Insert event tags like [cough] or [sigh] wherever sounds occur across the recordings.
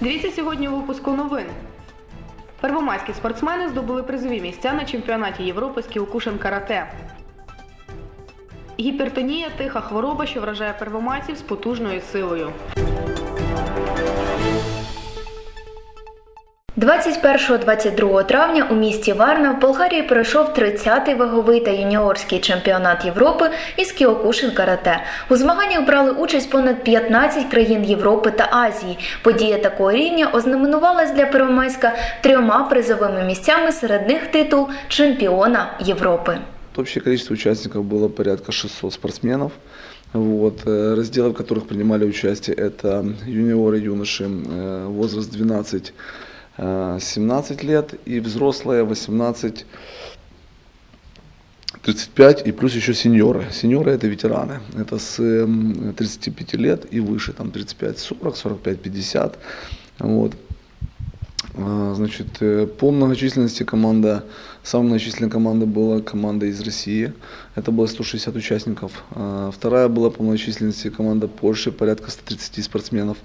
Дивіться сьогодні у випуску новин. Первомайські спортсмени здобули призові місця на чемпіонаті Європи з Кіокушин карате. Гіпертонія тиха хвороба, що вражає первомайців з потужною силою. 21-22 травня у місті Варна в Болгарії пройшов 30-й ваговий та юніорський чемпіонат Європи із Кіокушин Карате. У змаганнях брали участь понад 15 країн Європи та Азії. Подія такого рівня ознаменувалась для Первомайська трьома призовими місцями. Серед них титул чемпіона Європи. Тобто Общее количество участников было порядка 600 спортсменов. Вот. Е, Разделы, в которых принимали участие, это юниоры, юноши, е, возраст 12 Э, 17 лет и взрослые 18 35 и плюс еще сеньоры. Сеньоры это ветераны. Это с эм, 35 лет и выше, там 35, 40, 45, 50. Вот. Э, значит, э, по многочисленности команда, самая многочисленная команда была команда из России, это было 160 участников. Вторая была по многочисленности команда Польши, порядка 130 спортсменов.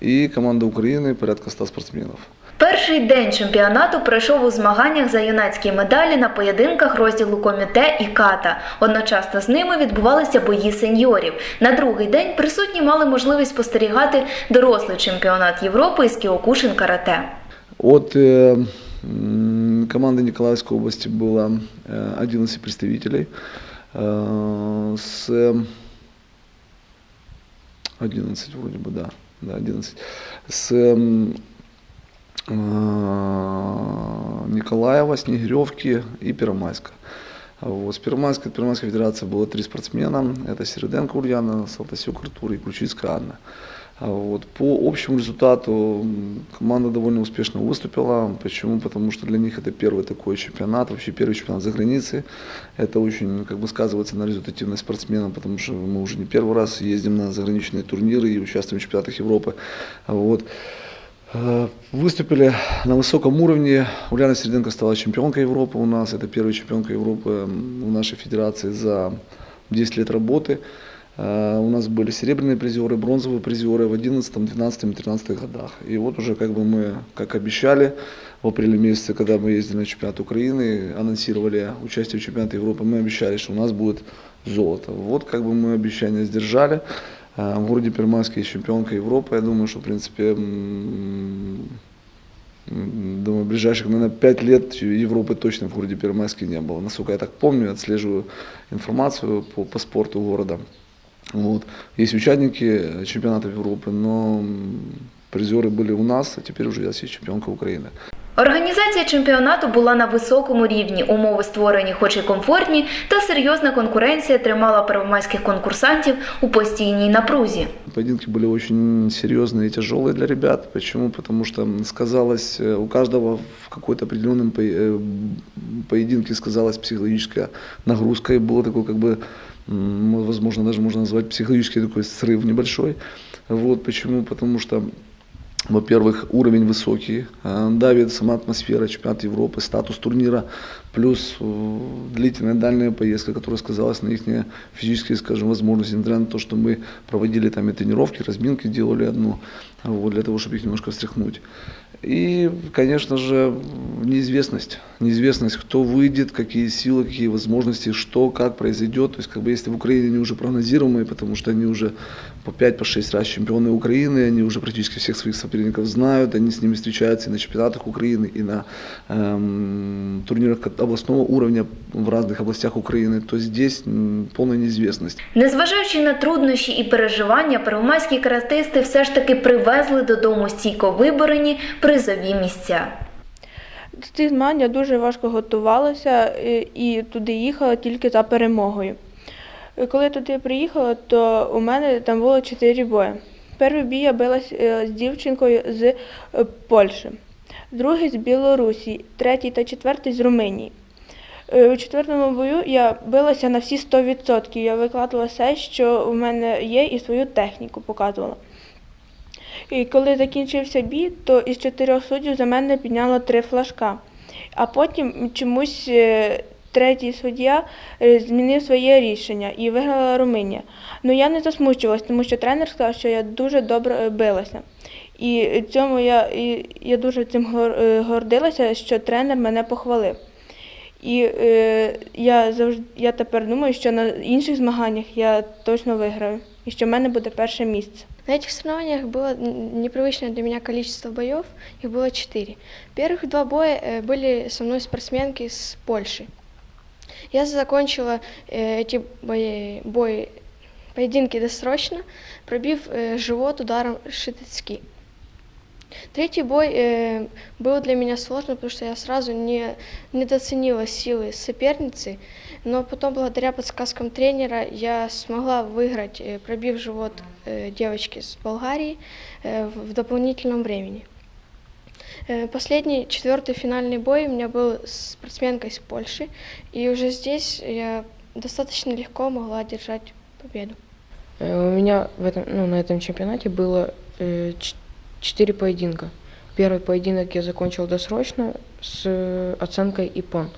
И команда Украины, порядка 100 спортсменов. Перший день чемпіонату пройшов у змаганнях за юнацькі медалі на поєдинках розділу коміте і ката. Одночасно з ними відбувалися бої сеньорів. На другий день присутні мали можливість спостерігати дорослий чемпіонат Європи із Кіокушин карате. От э, м, команды Николаевской области было э, 11 представителей. Э, С 11 вроде бы, да. Да, 11. С м, э, Николаева, Снегиревки и Первомайска. Вот. С Первомайской, Первомайской федерации было три спортсмена. Это Середенко Ульяна, Салтасюк Артур и Ключицкая Анна. Вот. По общему результату команда довольно успешно выступила. Почему? Потому что для них это первый такой чемпионат, вообще первый чемпионат за границей. Это очень как бы сказывается на результативность спортсмена, потому что мы уже не первый раз ездим на заграничные турниры и участвуем в чемпионатах Европы. Вот. Э, Выступили на высоком уровне. Ульяна Середенко стала чемпионкой Европы у нас. Это первая чемпионка Европы м, в нашей федерации за 10 лет работы. Э, У нас были серебряные призеры, бронзовые призеры в 11, 12 и 13 годах. И вот уже как бы мы, как обещали, в апреле месяце, когда мы ездили на чемпионат Украины, анонсировали участие в чемпионате Европы, мы обещали, что у нас будет золото. Вот как бы мы обещание сдержали. Э, В городе Первомайске есть чемпионка Европы. Я думаю, что в принципе м, м, Думаю, в ближайших, наверное, 5 лет Европы точно в городе Первомайске не было. Насколько я так помню, отслеживаю информацию по, по спорту города. Вот. Есть участники чемпионатов Европы, но м, призеры были у нас, а теперь уже есть чемпионка Украины. Організація чемпіонату була на високому рівні. Умови створені, хоч і комфортні, та серйозна конкуренція тримала первомайських конкурсантів у постійній напрузі. Поединки были очень серьезные и тяжелые для ребят. Почему? Потому что м, сказалось, э, у каждого в какой-то определенном по- э, поединке сказалась психологическая нагрузка. И было такой, как бы, м, возможно, даже можно назвать психологический такой срыв небольшой. Вот почему? Потому что во-первых, уровень высокий, э, давит сама атмосфера чемпионата Европы, статус турнира, плюс э, длительная дальняя поездка, которая сказалась на их физические, скажем, возможности, несмотря на то, что мы проводили там и тренировки, разминки делали одну, вот, для того, чтобы их немножко встряхнуть. И, конечно же, неизвестность. Неизвестность, кто выйдет, какие силы, какие возможности, что, как произойдет. То есть, как бы, если в Украине они уже прогнозируемые, потому что они уже по 5 по 6 раз чемпионы Украины, они уже практически всех своих соперников знают, они с ними встречаются и на чемпионатах Украины, и на эм, турнирах областного уровня в разных областях Украины, то здесь м, полная неизвестность. Незважаючи на труднощі і переживання, первомайські каратисти все ж таки привезли додому стійко виборені призові місця. З цих змагань я дуже важко готувалася е, і туди їхала тільки за перемогою. Коли туди приїхала, то у мене там було чотири бої. Перший бій я билась е, з дівчинкою з е, Польщі, другий з Білорусі, третій та четвертий з Румунії. Е, У четвертому бою я билася на всі 100%. Я викладала все, що у мене є, і свою техніку показувала. І коли закінчився бій, то із чотирьох суддів за мене підняло три флажка. А потім чомусь третій суддя е, змінив своє рішення і виграла Румунія. Ну я не засмучувалась, тому що тренер сказав, що я дуже добре е, билася. І цьому я, і я дуже цим гор- е, гордилася, що тренер мене похвалив. І е, я завжди я тепер думаю, що на інших змаганнях я точно виграю і що в мене буде перше місце. На этих соревнованиях было н- непривычное для меня количество боев, их было четыре. Первых два боя э, были со мной спортсменки с Польши. Я закончила э, эти бои, бои, поединки досрочно, пробив э, живот ударом шитецки. Третий бой э, был для меня сложно, потому что я сразу не недооценила силы соперницы, но потом благодаря подсказкам тренера я смогла выиграть, э, пробив живот э, девочки с Болгарии э, в в дополнительном времени. Э, Последний, четвертый финальный бой у меня был с спортсменкой из Польши, и уже здесь я достаточно легко могла одержать победу. Э, У меня в этом, ну, на этом чемпионате было э, четыре поединка. Первый поединок я закончил досрочно с оценкой ИПОН.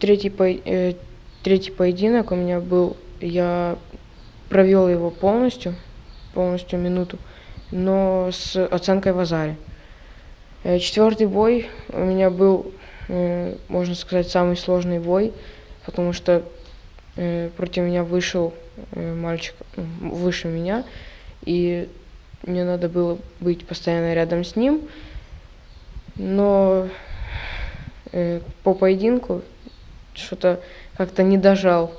Третий, э, третий поединок у меня был, я провел его полностью, полностью минуту, но с оценкой в Азаре. Э, Четвертый бой у меня был, э, можно сказать, самый сложный бой, потому что э, против меня вышел мальчик выше меня, и мне надо было быть постоянно рядом с ним. Но по поединку что-то как-то не дожал,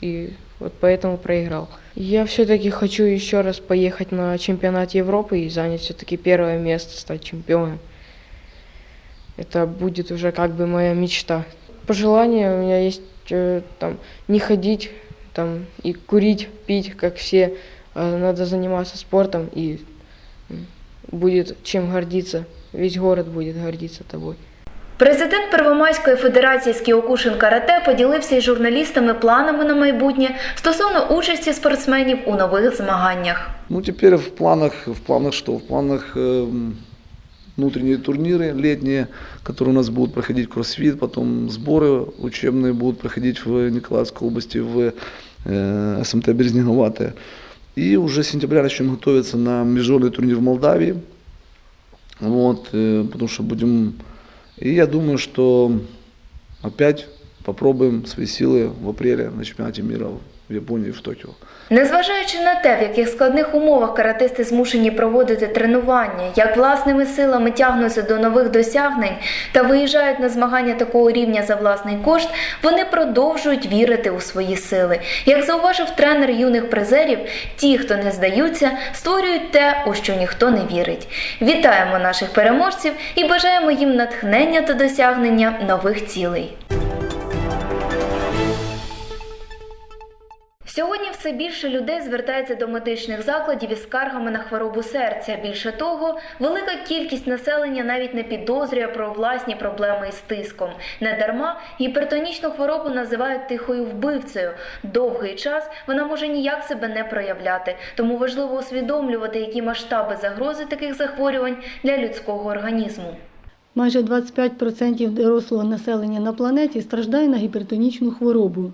и вот поэтому проиграл. Я все-таки хочу еще раз поехать на чемпионат Европы и занять все-таки первое место, стать чемпионом. Это будет уже как бы моя мечта. Пожелание у меня есть э, там не ходить там и курить, пить, как все. А надо заниматься спортом и м, будет чем гордиться. Весь город будет гордиться тобой. Президент Первомайської федерації з Кіокушин Карате поділився із журналістами планами на майбутнє стосовно участі спортсменів у нових змаганнях. Ну, теперь в планах, в планах что? В планах эм, внутренние турниры летние, которые у нас будут проходить кроссфит, потом сборы учебные будут проходить в Николаевской области, в э, СМТ Березнеговатое. И уже с сентября начнем готовиться на международный турнир в Молдавии. Вот, э, потому что будем... И я думаю, что опять попробуем свои силы в апреле на чемпионате мира в Японии, в Токио. Незважаючи на те, в яких складних умовах каратисти змушені проводити тренування, як власними силами тягнуться до нових досягнень та виїжджають на змагання такого рівня за власний кошт, вони продовжують вірити у свої сили. Як зауважив тренер юних призерів, ті, хто не здаються, створюють те, у що ніхто не вірить. Вітаємо наших переможців і бажаємо їм натхнення та досягнення нових цілей. Сьогодні все більше людей звертається до медичних закладів із скаргами на хворобу серця. Більше того, велика кількість населення навіть не підозрює про власні проблеми із тиском. Недарма гіпертонічну хворобу називають тихою вбивцею. Довгий час вона може ніяк себе не проявляти, тому важливо усвідомлювати, які масштаби загрози таких захворювань для людського організму. Майже 25% дорослого населення на планеті страждає на гіпертонічну хворобу.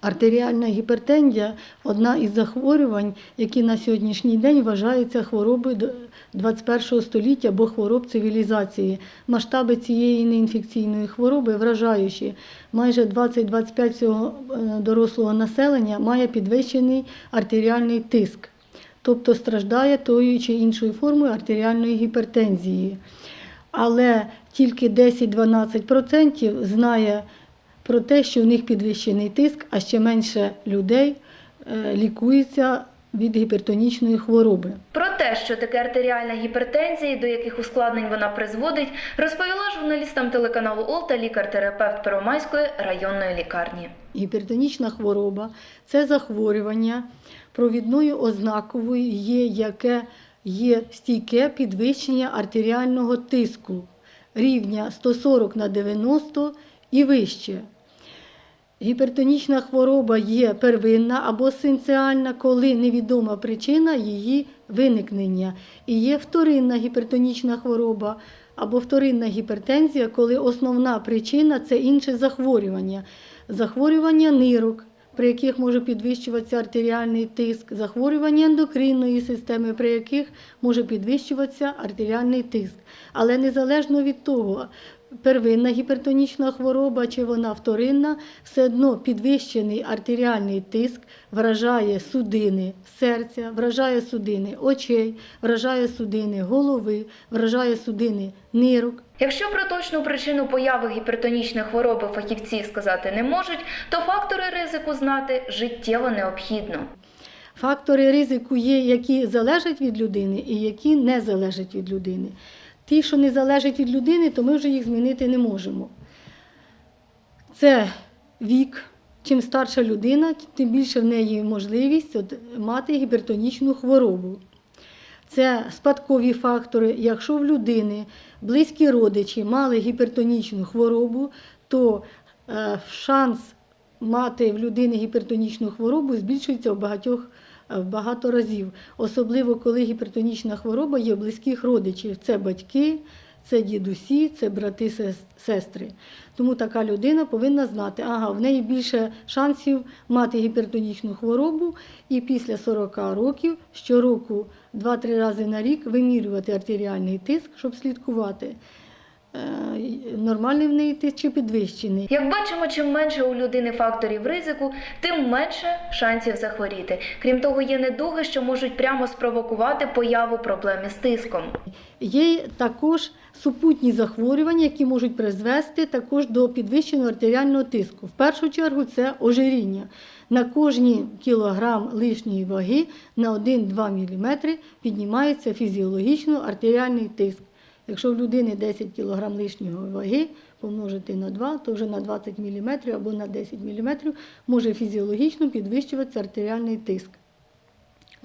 Артеріальна гіпертензія одна із захворювань, які на сьогоднішній день вважаються хвороби д- 21 століття або хвороб цивілізації. Масштаби цієї неінфекційної хвороби вражаючі. Майже 20-25 всього е, дорослого населення має підвищений артеріальний тиск, тобто страждає тою чи іншою формою артеріальної гіпертензії але тільки 10-12% знає про те, що в них підвищений тиск, а ще менше людей е, лікується від гіпертонічної хвороби. Про те, що таке артеріальна гіпертензія і до яких ускладнень вона призводить, розповіла журналістам телеканалу Олта лікар-терапевт Первомайської районної лікарні. Гіпертонічна хвороба це захворювання провідною ознакою є, яке є стійке підвищення артеріального тиску рівня 140 на 90 і вище. Гіпертонічна хвороба є первинна або синціальна, коли невідома причина її виникнення. І є вторинна гіпертонічна хвороба або вторинна гіпертензія, коли основна причина це інше захворювання. Захворювання нирок, при яких може підвищуватися артеріальний тиск, захворювання ендокринної системи, при яких може підвищуватися артеріальний тиск. Але незалежно від того, первинна гіпертонічна хвороба чи вона вторинна, все одно підвищений артеріальний тиск вражає судини серця, вражає судини очей, вражає судини голови, вражає судини нирок. Якщо про точну причину появи гіпертонічної хвороби фахівці сказати не можуть, то фактори ризику знати життєво необхідно. Фактори ризику є, які залежать від людини і які не залежать від людини. Ті, що не залежать від людини, то ми вже їх змінити не можемо. Це вік. Чим старша людина, тим більше в неї можливість от, мати гіпертонічну хворобу. Це спадкові фактори. Якщо в людини близькі родичі мали гіпертонічну хворобу, то е, шанс мати в людини гіпертонічну хворобу збільшується в багатьох в багато разів, особливо коли гіпертонічна хвороба є близьких родичів. Це батьки, це дідусі, це брати, сестри. Тому така людина повинна знати, ага, в неї більше шансів мати гіпертонічну хворобу, і після 40 років щороку 2-3 рази на рік вимірювати артеріальний тиск, щоб слідкувати. Е, Нормальний в неї тиск чи підвищений. Як бачимо, чим менше у людини факторів ризику, тим менше шансів захворіти. Крім того, є недуги, що можуть прямо спровокувати появу проблем із тиском. Є також супутні захворювання, які можуть призвести також до підвищеного артеріального тиску. В першу чергу це ожиріння. На кожні кілограм лишньої ваги на 1-2 мм піднімається фізіологічно артеріальний тиск. Якщо в людини 10 кг лишньої ваги помножити на 2, то вже на 20 мм або на 10 мм може фізіологічно підвищуватися артеріальний тиск.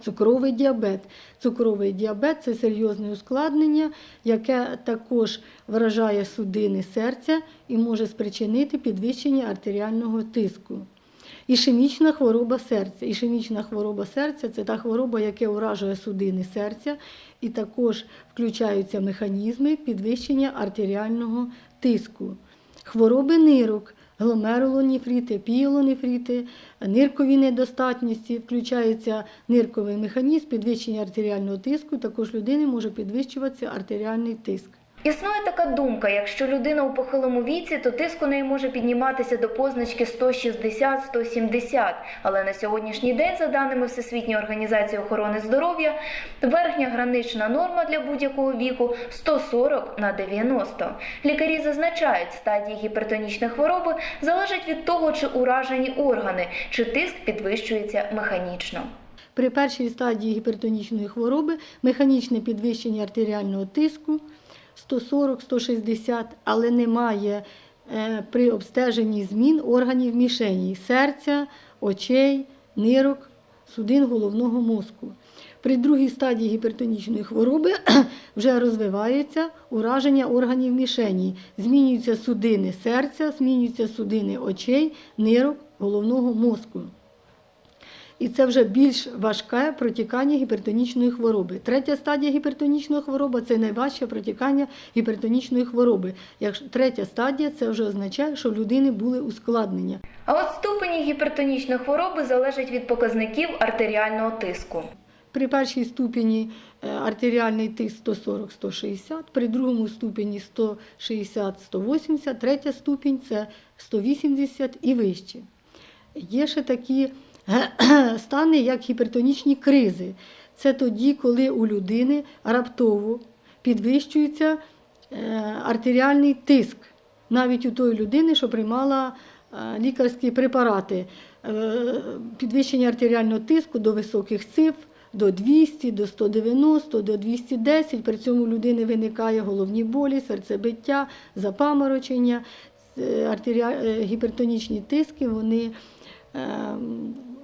Цукровий діабет. Цукровий діабет це серйозне ускладнення, яке також вражає судини серця і може спричинити підвищення артеріального тиску. Ішемічна хвороба серця. Ішемічна хвороба серця це та хвороба, яка уражує судини серця, і також включаються механізми підвищення артеріального тиску. Хвороби нирок, гломерулонефрити, піелонефрити, ниркові недостатності, включається нирковий механізм підвищення артеріального тиску, також людини може підвищуватися артеріальний тиск. Існує така думка: якщо людина у похилому віці, то тиск у неї може підніматися до позначки 160-170. Але на сьогоднішній день, за даними Всесвітньої організації охорони здоров'я, верхня гранична норма для будь-якого віку 140 на 90. Лікарі зазначають, стадії гіпертонічної хвороби залежать від того, чи уражені органи, чи тиск підвищується механічно. При першій стадії гіпертонічної хвороби механічне підвищення артеріального тиску 140-160, але немає е, при обстеженні змін органів мішені серця, очей, нирок, судин головного мозку. При другій стадії гіпертонічної хвороби [clears throat] вже розвивається ураження органів мішені. Змінюються судини серця, змінюються судини очей, нирок, головного мозку. І це вже більш важке протікання гіпертонічної хвороби. Третя стадія гіпертонічної хвороби це найважче протікання гіпертонічної хвороби. Якщо третя стадія, це вже означає, що в людини були ускладнення. А от ступені гіпертонічної хвороби залежать від показників артеріального тиску. При першій ступені е, артеріальний тиск 140-160, при другому ступені 160-180, третя ступінь це 180 і вище. Є ще такі [clears throat] стани, як гіпертонічні кризи. Це тоді, коли у людини раптово підвищується е, артеріальний тиск, навіть у тої людини, що приймала е, лікарські препарати. Е, Підвищення артеріального тиску до високих цифр, до 200, до 190, до 210. При цьому у людини виникає головні болі, серцебиття, запаморочення. Гіпертонічні тиски вони е,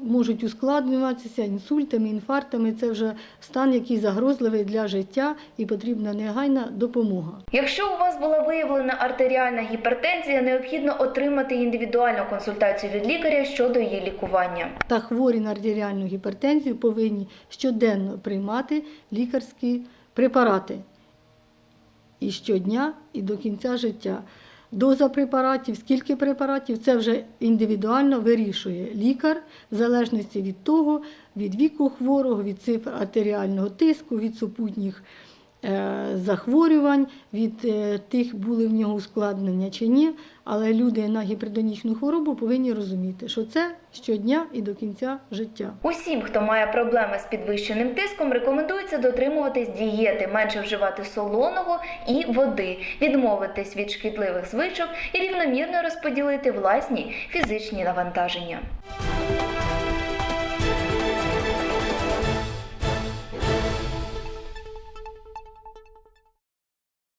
можуть ускладнюватися інсультами, інфарктами. Це вже стан, який загрозливий для життя і потрібна негайна допомога. Якщо у вас була виявлена артеріальна гіпертензія, необхідно отримати індивідуальну консультацію від лікаря щодо її лікування. Та хворі на артеріальну гіпертензію повинні щоденно приймати лікарські препарати. І щодня, і до кінця життя. Доза препаратів, скільки препаратів, це вже індивідуально вирішує лікар в залежності від того, від віку хворого, від цифр артеріального тиску, від супутніх захворювань, від е, тих, були в нього ускладнення чи ні. Але люди на гіпертонічну хворобу повинні розуміти, що це щодня і до кінця життя. Усім, хто має проблеми з підвищеним тиском, рекомендується дотримуватись дієти, менше вживати солоного і води, відмовитись від шкідливих звичок і рівномірно розподілити власні фізичні навантаження.